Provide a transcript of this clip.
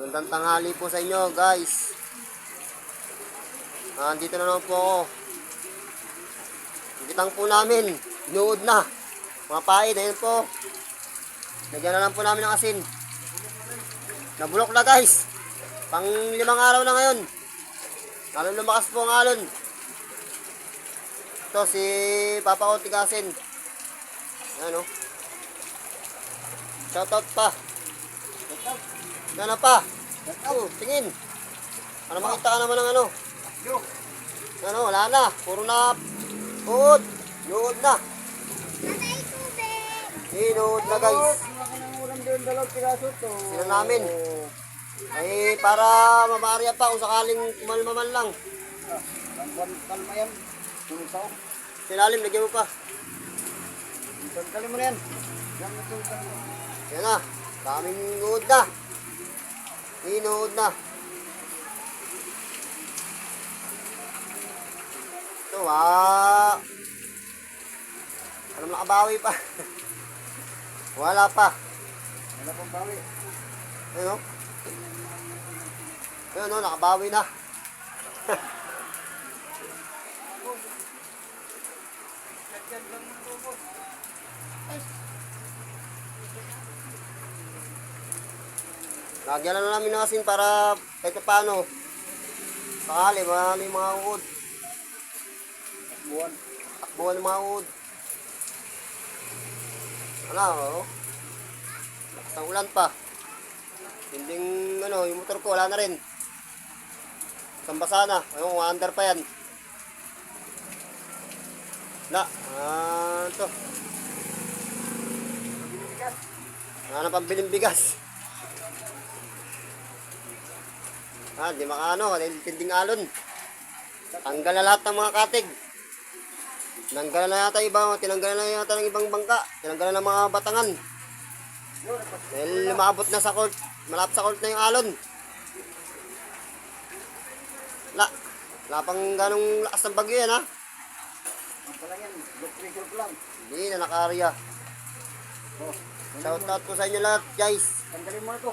Magandang tanghali po sa inyo, guys. Ah, andito na naman po ako. Kitang po namin. Inuod na. Mga paid, ayun po. Lagyan na lang po namin ng asin. Nabulok na, guys. Pang limang araw na ngayon. Lalo lumakas po ang alon. Ito, si Papa ko tigasin. Ano? Shoutout pa. Ano pa? Oh, tingin. Ano makita ka naman ng ano? Ano, wala na. Puro na uod. Uod na. Inuod na guys. Sila namin. Ay, para mamarya pa kung sakaling kumalma man lang. Kalma yan. Tumisaw. Silalim, lagyan mo pa. Tanggalin mo na yan. Yan na. Daming uod na. Inuod na. Ito, ah. Alam nakabawi pa. Wala pa. Wala pang bawi. Ayun o. Ayun o, nakabawi na. Lagyan na namin ng asin para kahit pa paano. Sakali, marami mga uod. Buwan. Takbuhan ng mga uod. Ano, oh. Lakas ng ulan pa. Hinding, ano, yung motor ko, wala na rin. Sambasa na. Ayun, under pa yan. Na, ah, ito. Wala na pambiling bigas. Ah, di makaano, tinding alon. Tanggal na lahat ng mga katig. Tinanggal na yata iba, tinanggal na yata ng ibang bangka. Tinanggal na mga batangan. Dahil lumabot na sa court, malapit sa court na yung alon. La, wala pang ganong lakas ng bagyo yan ha. Ko. Hindi na nakarya. Oh. Shout out po sa inyo lahat guys. Tanggalin mo na